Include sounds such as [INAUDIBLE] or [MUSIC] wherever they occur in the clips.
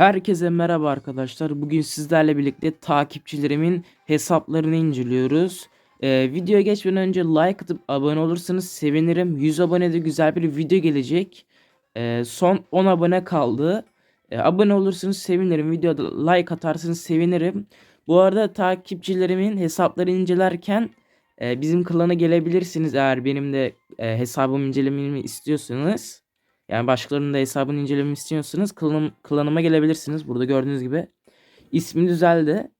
Herkese merhaba arkadaşlar. Bugün sizlerle birlikte takipçilerimin hesaplarını inceliyoruz. Ee, videoya geçmeden önce like atıp abone olursanız sevinirim. 100 abonede güzel bir video gelecek. Ee, son 10 abone kaldı. Ee, abone olursanız sevinirim. Videoda like atarsanız sevinirim. Bu arada takipçilerimin hesapları incelerken e, bizim klana gelebilirsiniz eğer benim de e, hesabımı incelememi istiyorsanız. Yani başkalarının da hesabını incelememi istiyorsanız klanım, klanıma gelebilirsiniz. Burada gördüğünüz gibi ismi düzeldi.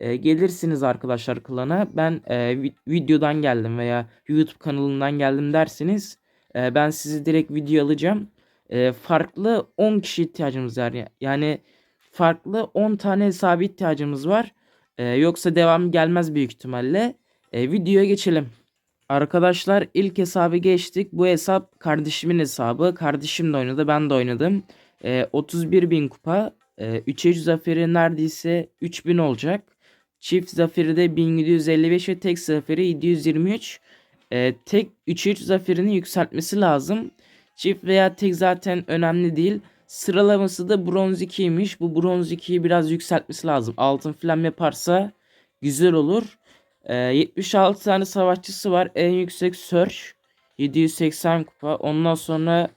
E, gelirsiniz arkadaşlar klana. Ben e, vi- videodan geldim veya YouTube kanalından geldim derseniz e, ben sizi direkt video alacağım. E, farklı 10 kişi ihtiyacımız var. ya- Yani farklı 10 tane hesabı ihtiyacımız var. E, yoksa devam gelmez büyük ihtimalle. E, videoya geçelim. Arkadaşlar ilk hesabı geçtik. Bu hesap kardeşimin hesabı. Kardeşim de oynadı ben de oynadım. Ee, 31 bin kupa. Ee, 3. zaferi neredeyse 3000 olacak. Çift zaferi de 1755 ve tek zaferi 723. Ee, tek 3. zaferini yükseltmesi lazım. Çift veya tek zaten önemli değil. Sıralaması da bronz 2'ymiş. Bu bronz 2'yi biraz yükseltmesi lazım. Altın falan yaparsa güzel olur. Ee, 76 tane savaşçısı var. En yüksek Search 780 kupa. Ondan sonra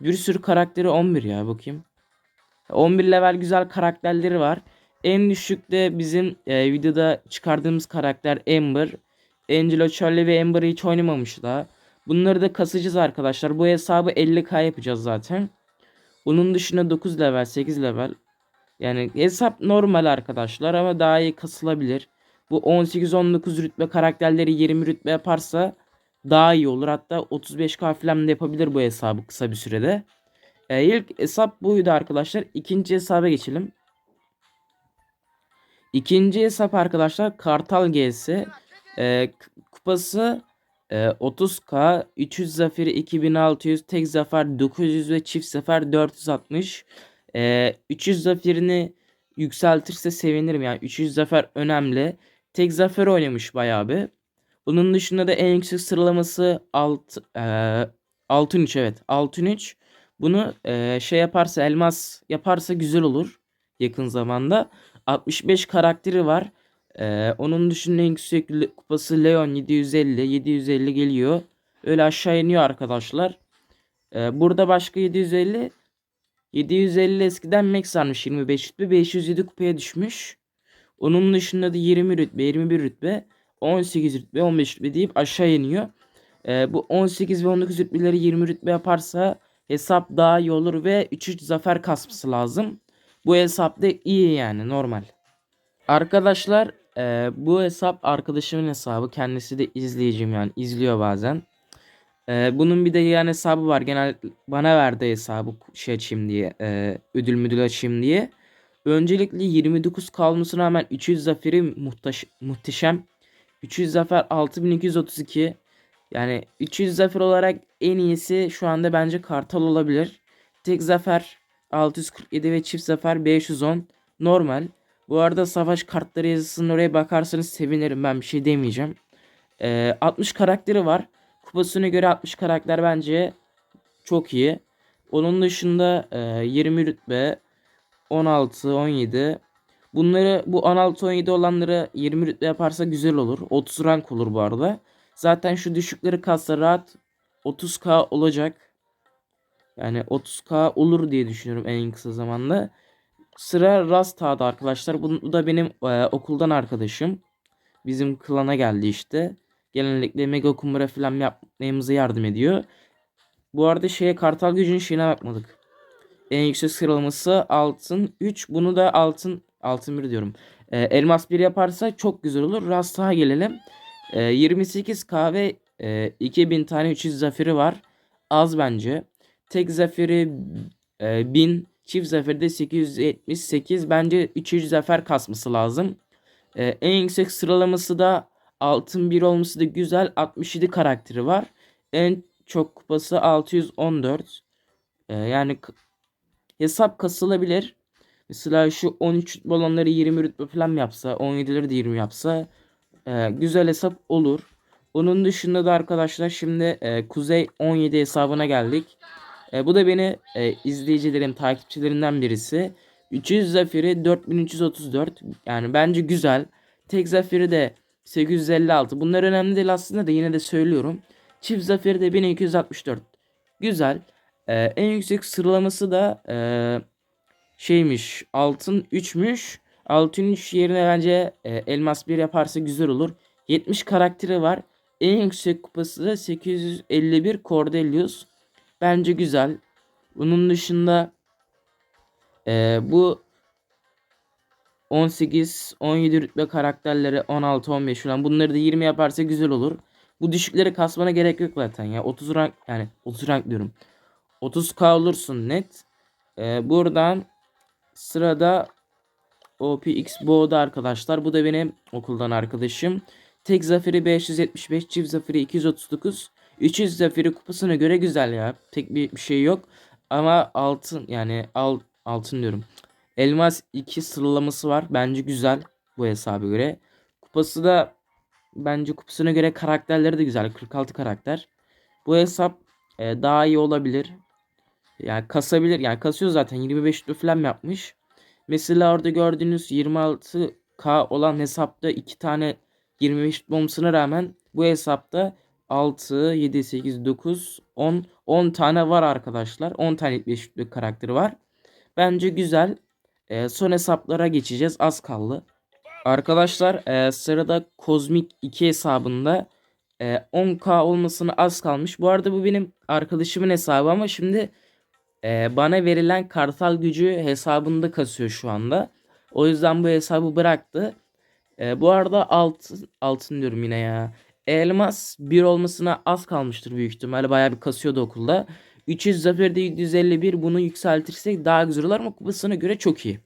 bir sürü karakteri 11 ya bakayım. 11 level güzel karakterleri var. En düşük de bizim e, videoda çıkardığımız karakter Amber. Angelo Charlie ve Amber'ı hiç oynamamış daha. Bunları da kasacağız arkadaşlar. Bu hesabı 50k yapacağız zaten. Bunun dışında 9 level 8 level. Yani hesap normal arkadaşlar ama daha iyi kasılabilir. Bu 18-19 rütbe karakterleri 20 rütbe yaparsa daha iyi olur. Hatta 35k falan da yapabilir bu hesabı kısa bir sürede. Ee, ilk hesap buydu arkadaşlar. İkinci hesaba geçelim. İkinci hesap arkadaşlar Kartal GS. Ee, kupası e, 30k, 300 zaferi 2600, tek zafer 900 ve çift zafer 460. Ee, 300 zaferini yükseltirse sevinirim yani 300 zafer önemli. Tek zafer oynamış bayağı bir. Bunun dışında da en yüksek sıralaması alt, e, altın 3 evet altın 3. Bunu e, şey yaparsa elmas yaparsa güzel olur yakın zamanda. 65 karakteri var. E, onun dışında en yüksek kupası Leon 750 750 geliyor. Öyle aşağı iniyor arkadaşlar. E, burada başka 750 750 eskiden max varmış 25 rütbe 507 kupaya düşmüş. Onun dışında da 20 rütbe, 21 rütbe, 18 rütbe, 15 rütbe deyip aşağı iniyor. Ee, bu 18 ve 19 rütbeleri 20 rütbe yaparsa hesap daha iyi olur ve 3-3 zafer kasması lazım. Bu hesap da iyi yani normal. Arkadaşlar e, bu hesap arkadaşımın hesabı. Kendisi de izleyicim yani izliyor bazen. E, bunun bir de yan hesabı var. Genel bana verdi hesabı şey açayım diye. e, ödül müdül açayım diye. Öncelikle 29 kalmasına rağmen 300 zaferi muhtaş, muhteşem. 300 zafer 6232. Yani 300 zafer olarak en iyisi şu anda bence Kartal olabilir. Tek zafer 647 ve çift zafer 510. Normal. Bu arada savaş kartları yazısının oraya bakarsanız sevinirim ben bir şey demeyeceğim. Ee, 60 karakteri var. Kupasına göre 60 karakter bence çok iyi. Onun dışında e, 20 rütbe 16, 17. Bunları bu 16, 17 olanları 20 rütbe yaparsa güzel olur. 30 rank olur bu arada. Zaten şu düşükleri kassa rahat 30k olacak. Yani 30k olur diye düşünüyorum en kısa zamanda. Sıra Rasta'da arkadaşlar. Bu da benim e, okuldan arkadaşım. Bizim klana geldi işte. Genellikle mega kumara falan yapmamıza yardım ediyor. Bu arada şeye kartal gücünün şeyine bakmadık. En yüksek sıralaması altın 3. Bunu da altın altın 1 diyorum. Ee, elmas 1 yaparsa çok güzel olur. Rast'a gelelim. Ee, 28k ve e, 2000 tane 300 zaferi var. Az bence. Tek zaferi e, 1000. Çift zaferi de 878. Bence 300 zafer kasması lazım. Ee, en yüksek sıralaması da altın 1 olması da güzel. 67 karakteri var. En çok kupası 614. Ee, yani hesap kasılabilir. Mesela şu 13 balonları 20 rütbe falan yapsa, 17'leri de 20 yapsa e, güzel hesap olur. Onun dışında da arkadaşlar şimdi e, Kuzey 17 hesabına geldik. E, bu da beni e, izleyicilerim, takipçilerinden birisi. 300 zaferi 4334. Yani bence güzel. Tek zaferi de 856. Bunlar önemli değil aslında da yine de söylüyorum. Çift zaferi de 1264. Güzel. Ee, en yüksek sıralaması da ee, şeymiş. Altın 3'müş. Altın 3 yerine bence e, elmas 1 yaparsa güzel olur. 70 karakteri var. En yüksek kupası da 851 Cordelius. Bence güzel. Bunun dışında e, bu 18, 17 rütbe karakterleri 16, 15 falan bunları da 20 yaparsa güzel olur. Bu düşükleri kasmana gerek yok zaten ya. 30 rank yani 30 rank diyorum. 30k olursun net. Ee, buradan sırada OPX Boğda arkadaşlar. Bu da benim okuldan arkadaşım. Tek zaferi 575, çift zaferi 239. 300 zaferi kupasına göre güzel ya. Tek bir, bir şey yok. Ama altın yani al, altın diyorum. Elmas 2 sıralaması var. Bence güzel bu hesaba göre. Kupası da bence kupasına göre karakterleri de güzel. 46 karakter. Bu hesap e, daha iyi olabilir. Yani kasabilir. Yani kasıyor zaten. 25 falan yapmış. Mesela orada gördüğünüz 26k olan hesapta 2 tane 25 bombasına rağmen bu hesapta 6, 7, 8, 9, 10, 10 tane var arkadaşlar. 10 tane 75 karakteri var. Bence güzel. Ee, son hesaplara geçeceğiz. Az kaldı. Arkadaşlar e, sırada Kozmik 2 hesabında e, 10k olmasına az kalmış. Bu arada bu benim arkadaşımın hesabı ama şimdi e, bana verilen kartal gücü hesabında kasıyor şu anda. O yüzden bu hesabı bıraktı. E, bu arada altın, altın diyorum yine ya. Elmas 1 olmasına az kalmıştır büyük ihtimalle. Bayağı bir kasıyordu okulda. 300 zaferde 751 bunu yükseltirsek daha güzel olur ama kupasına göre çok iyi.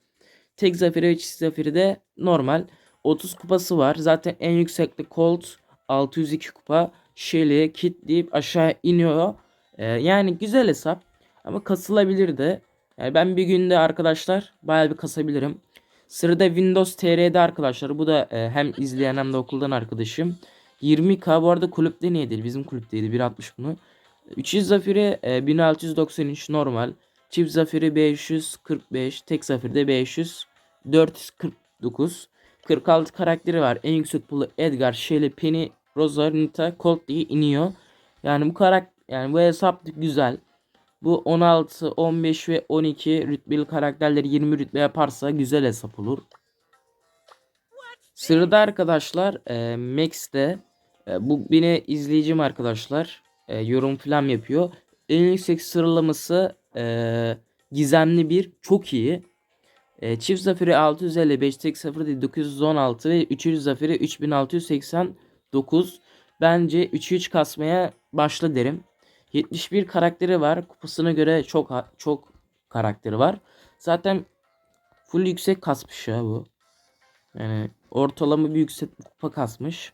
Tek zaferi ve çift zaferi de normal. 30 kupası var. Zaten en yüksekli Colt 602 kupa. Shelly, Kit deyip aşağı iniyor. Ee, yani güzel hesap. Ama kasılabilir de. Yani ben bir günde arkadaşlar bayağı bir kasabilirim. Sırada Windows TR'de arkadaşlar. Bu da e, hem izleyen hem de okuldan arkadaşım. 20k bu arada kulüpte niye değil? Bizim kulüpteydi. 1.60 bunu. 300 zaferi e, 1693 normal. Çift zaferi 545. Tek zaferi de 500. 449. 46 karakteri var. En yüksek pulu Edgar, Shelly, Penny, Rosa, Nita, Colt diye iniyor. Yani bu karakter yani bu hesap güzel. Bu 16, 15 ve 12 rütbeli karakterleri 20 rütbe yaparsa güzel hesap olur. Sırada arkadaşlar e, Max'te e, bu beni izleyicim arkadaşlar e, yorum falan yapıyor. En yüksek sıralaması e, gizemli bir çok iyi. E, çift zaferi 655, tek zaferi 916 ve üçüncü zaferi 3689. Bence 3'ü 3 kasmaya başla derim. 71 karakteri var. Kupasına göre çok çok karakteri var. Zaten full yüksek kasmış ya bu. Yani ortalama bir yüksek kupa kasmış.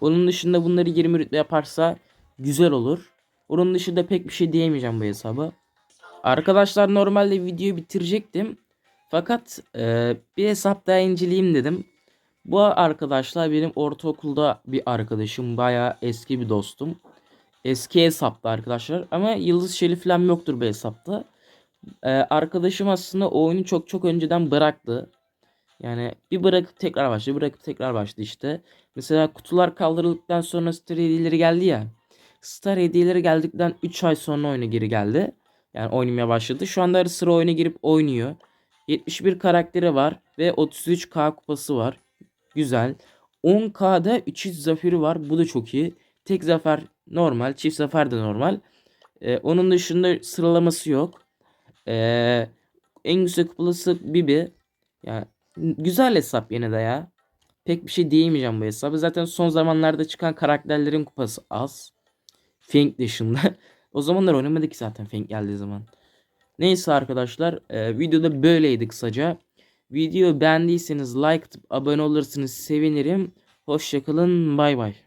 Onun dışında bunları 20 rütbe yaparsa güzel olur. Onun dışında pek bir şey diyemeyeceğim bu hesaba. Arkadaşlar normalde videoyu bitirecektim. Fakat e, bir hesap daha inceleyeyim dedim. Bu arkadaşlar benim ortaokulda bir arkadaşım. Baya eski bir dostum. Eski hesapta arkadaşlar. Ama Yıldız Şeli falan yoktur bu hesapta. Ee, arkadaşım aslında oyunu çok çok önceden bıraktı. Yani bir bırakıp tekrar başladı. Bırakıp tekrar başladı işte. Mesela kutular kaldırıldıktan sonra star hediyeleri geldi ya. Star hediyeleri geldikten 3 ay sonra oyuna geri geldi. Yani oynamaya başladı. Şu anda sıra oyuna girip oynuyor. 71 karakteri var ve 33k kupası var. Güzel. 10k'da 300 zaferi var. Bu da çok iyi. Tek zafer normal. Çift zafer de normal. Ee, onun dışında sıralaması yok. Ee, en yüksek kupalısı Bibi. Yani güzel hesap yine de ya. Pek bir şey diyemeyeceğim bu hesabı. Zaten son zamanlarda çıkan karakterlerin kupası az. Fink dışında. [LAUGHS] o zamanlar oynamadık ki zaten Fink geldiği zaman. Neyse arkadaşlar. E, videoda böyleydi kısaca. Videoyu beğendiyseniz like abone olursanız sevinirim. Hoşçakalın. Bay bay.